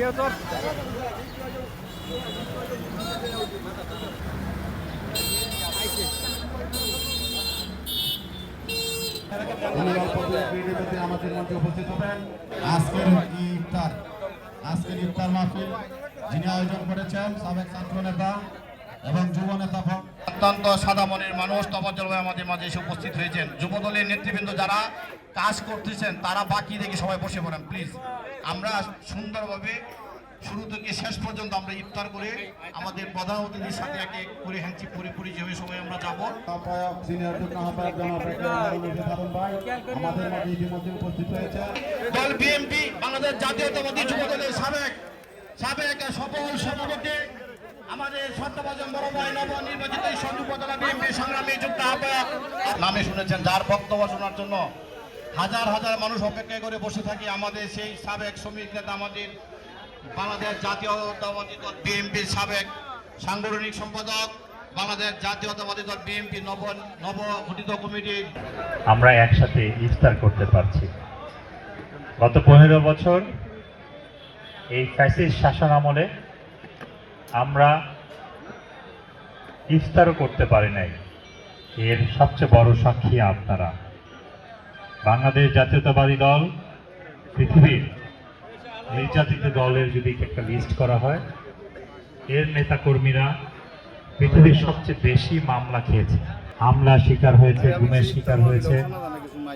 কেউ আমাদের মধ্যে উপস্থিত হবেন। আজকের ইফতার আজকের ইফতার মাহফিল যিনি আয়োজন করেছেন, সাবেক ছাত্র নেতা এবং যুব নেতা অত্যন্ত সাদা মনের মানুষ তফাজ্জল ভাই আমাদের মাঝে এসে উপস্থিত হয়েছেন যুবদলের নেতৃবৃন্দ যারা কাজ করতেছেন তারা বাকি দেখে সবাই বসে পড়েন প্লিজ আমরা সুন্দরভাবে শুরু থেকে শেষ পর্যন্ত আমরা ইফতার করে আমাদের প্রধান অতিথির সাথে এক করে হ্যান্ডি পরিপুরি যেভাবে সময় আমরা যাব বাংলাদেশ জাতীয়তাবাদী যুবদলের সাবেক সাবেক সফল সভাপতি আমাদের সত্যবাজন বড় ভাই নব নির্বাচিত এই সন্ধু উপজেলা বিএনপি নামে শুনেছেন, যার বক্তব্য শোনার জন্য হাজার হাজার মানুষ অপেক্ষা করে বসে থাকি আমাদের সেই সাবেক শ্রমিক নেতা আমাদের বাংলাদেশ জাতীয়তাবাদী দল বিএনপির সাবেক সাংগঠনিক সম্পাদক, বাংলাদেশ জাতীয়তাবাদী দল বিএনপি নব নব গঠিত কমিটির আমরা একসাথে ইফতার করতে পারছি। গত পনেরো বছর এই ফ্যাসিস্ট শাসন আমলে আমরা ইফতারও করতে পারে নাই। এর সবচেয়ে বড় সাক্ষী আপনারা। বাংলাদেশ জাতীয়তাবাদী দল, পৃথিবীর নির্যাতিত দলের যদি একটা লিস্ট করা হয়, এর নেতাকর্মীরা পৃথিবীর সবচেয়ে বেশি মামলা খেয়েছে। হামলা শিকার হয়েছে, গুমের শিকার হয়েছে,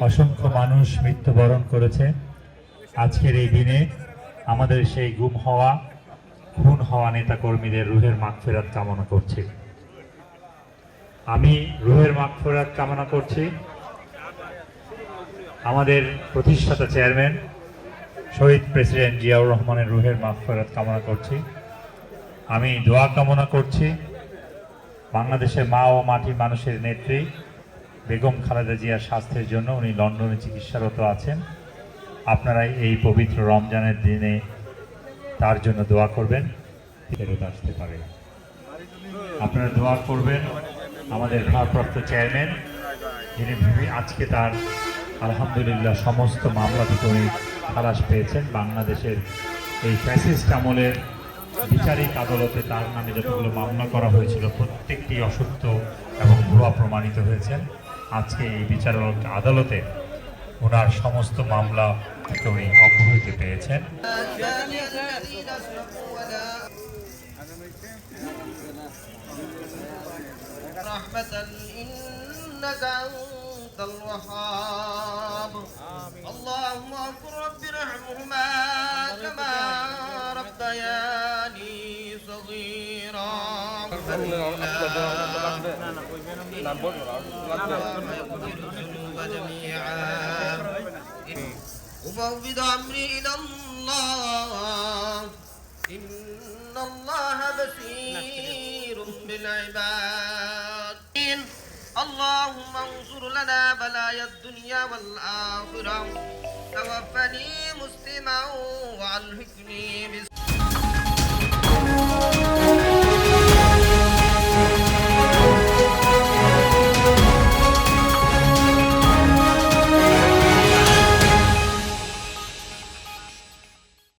অসংখ্য মানুষ মৃত্যুবরণ করেছে। আজকের এই দিনে আমাদের সেই গুম হওয়া, খুন হওয়া নেতাকর্মীদের রুহের মাগফেরাত কামনা করছি। আমি রুহের মাগফেরাত কামনা করছি। আমাদের প্রতিষ্ঠাতা চেয়ারম্যান, শহীদ প্রেসিডেন্ট জিয়াউর রহমানের রুহের মাগফেরাত কামনা করছি। আমি দোয়া কামনা করছি বাংলাদেশের মা ও মাটির মানুষের নেত্রী বেগম খালেদা জিয়ার স্বাস্থ্যের জন্য। উনি লন্ডনে চিকিৎসারত আছেন। আপনারা এই পবিত্র রমজানের দিনে তার জন্য দোয়া করবেন। ফেরত আসতে পারে। আপনারা দোয়া করবেন। আমাদের ভারপ্রাপ্ত চেয়ারম্যান, যিনি আজকে তার আলহামদুলিল্লাহ সমস্ত মামলা থেকে খালাস পেয়েছেন। বাংলাদেশের এই ফ্যাসিস্ট আমলের বিচারিক আদালতে তার নামে যতগুলো মামলা করা হয়েছিল, প্রত্যেকটি অসত্য এবং ভুয়া প্রমাণিত হয়েছেন আজকে এই বিচারক আদালতে ওনার সমস্ত মামলা থেকে উনি অব্যাহতি পেয়েছেন। رحمة إنك أنت الوهاب. اللهم اغفر رب ارحمهما كما ربياني صغيرا. اللهم يغفر الذنوب جميعا أفوض أمري إلى الله. إن الله بصير بالعباد. اللهم انصر لنا بلايا الدنيا والآخرة توفني مسلما وألحقني بس